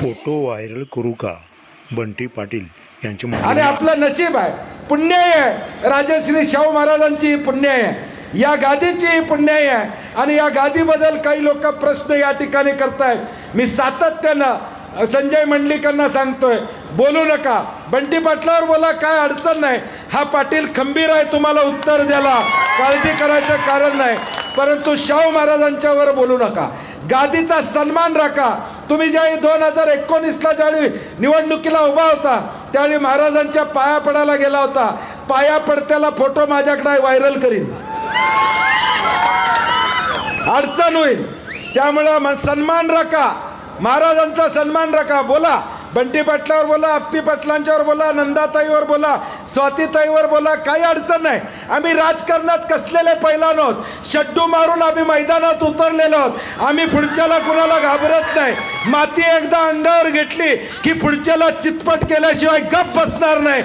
Photo viral करू का? बंटी पाटील यांची आणि आपलं नशीब आहे. पुण्याई आहे. राजश्री शाहू महाराजांची पुण्याई आहे. या गादीची पुण्याई आहे. आणि या गादीबद्दल काही लोक प्रश्न या ठिकाणी करतायत. मी सातत्यानं संजय मंडलिकांना सांगतोय बोलू नका. बंटी पाटलावर बोला काय अडचण नाही. हा पाटील खंबीर आहे तुम्हाला उत्तर द्यायला. काळजी करायचं कारण नाही. परंतु शाहू महाराजांच्यावर बोलू नका. गादीचा सन्मान राखा. तुम्ही ज्यावेळी दोन हजार एकोणीसला ज्यावेळी निवडणुकीला उभा होता त्यावेळी महाराजांच्या पाया पडायला गेला होता. पाया पडत्याला फोटो माझ्याकडे व्हायरल करीन. अडचण होईल. त्यामुळं सन्मान रखा. महाराजांचा सन्मान रखा. बोला. बंटी पाटलावर बोला आप्पी पाटलांच्यावर बोला नंदाताईवर बोला स्वातीताईवर बोला काही अडचण नाही. आम्ही राजकारणात कसलेले पैलवान आहोत? शड्डू मारून आम्ही मैदानात उतरलेलो आहोत. आम्ही पुढच्याला कुणाला घाबरत नाही. माती एकदा अंगावर घेतली की पुढच्याला चितपट केल्याशिवाय गप बसणार नाही.